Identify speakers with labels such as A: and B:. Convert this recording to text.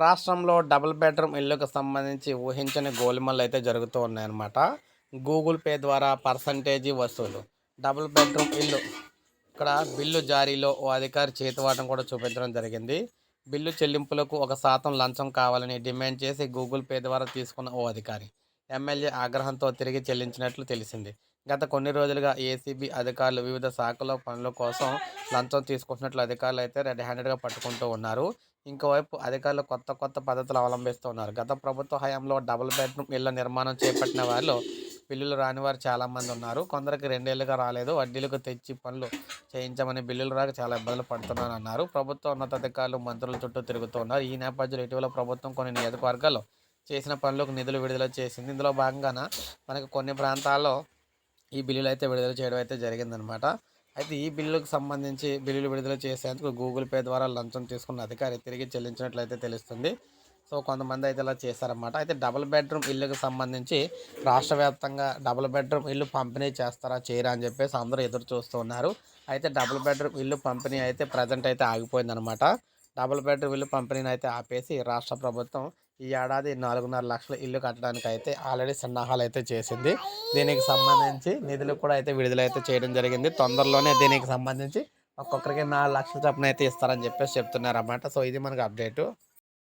A: రాష్ట్రంలో double bedroom ఇల్లుకు సంబంధించి ఊహించని గోల్మాలు అయితే జరుగుతూ ఉన్నాయన్నమాట. గూగుల్ పే ద్వారా పర్సంటేజీ వసూలు. డబుల్ బెడ్రూమ్ ఇల్లు. ఇక్కడ బిల్లు జారీలో ఓ అధికారి చేతివాటం కూడా చూపించడం జరిగింది. బిల్లు చెల్లింపులకు ఒక శాతం లంచం కావాలని డిమాండ్ చేసి గూగుల్ పే ద్వారా తీసుకున్న ఓ అధికారి ఎమ్మెల్యే ఆగ్రహంతో తిరిగి చెల్లించినట్లు తెలిసింది. గత కొన్ని రోజులుగా ఏసీబీ అధికారులు వివిధ శాఖల పనుల కోసం లంచం తీసుకుంటున్నట్లు అధికారులు అయితే రెడ్ హ్యాండెడ్గా పట్టుకుంటూ ఉన్నారు. ఇంకోవైపు అధికారులు కొత్త కొత్త పద్ధతులు అవలంబిస్తున్నారు. గత ప్రభుత్వ హయాంలో డబుల్ బెడ్రూమ్ ఇళ్ళ నిర్మాణం చేపట్టిన వారిలో బిల్లులు రాని వారు చాలామంది ఉన్నారు. కొందరికి రెండేళ్ళుగా రాలేదు. వడ్డీలకు తెచ్చి పనులు చేయించమని బిల్లులు రాక చాలా ఇబ్బందులు పడుతున్నారని అన్నారు. ప్రభుత్వ ఉన్నతాధికారులు మంత్రుల చుట్టూ తిరుగుతున్నారు ఈ నేపథ్యంలో ఇటీవల ప్రభుత్వం కొన్ని నియోజకవర్గాల్లో చేసిన పనులకు నిధులు విడుదల చేసింది. ఇందులో భాగంగాన మనకు కొన్ని ప్రాంతాల్లో ఈ బిల్లులు అయితే విడుదల చేయడం అయితే జరిగిందనమాట. అయితే ఈ బిల్లుకు సంబంధించి బిల్లులు విడుదల చేసేందుకు గూగుల్ పే ద్వారా లంచం తీసుకున్న అధికారి తిరిగి చెల్లించినట్లయితే తెలుస్తుంది. సో కొంతమంది అయితే ఇలా చేశారన్నమాట అయితే డబుల్ బెడ్రూమ్ ఇల్లుకు సంబంధించి రాష్ట్ర వ్యాప్తంగా డబుల్ బెడ్రూమ్ ఇల్లు పంపిణీ చేస్తారా చేయరా అని చెప్పేసి అందరూ ఎదురు చూస్తున్నారు అయితే డబుల్ బెడ్రూమ్ ఇల్లు పంపిణీ అయితే ప్రజెంట్ అయితే ఆగిపోయిందనమాట. డబుల్ బెడ్రూమ్ ఇల్లు పంపిణీని అయితే ఆపేసి రాష్ట్ర ప్రభుత్వం ఈ ఏడాది నాలుగున్నర లక్షల ఇల్లు కట్టడానికి అయితే ఆల్రెడీ సన్నాహాలు అయితే చేసింది. దీనికి సంబంధించి నిధులు కూడా అయితే విడుదల అయితే చేయడం జరిగింది. తొందరలోనే దీనికి సంబంధించి ఒక్కొక్కరికి నాలుగు లక్షల చొప్పున అయితే ఇస్తారని చెప్పేసి చెప్తున్నారు అన్నమాట సో ఇది మనకు అప్డేటు.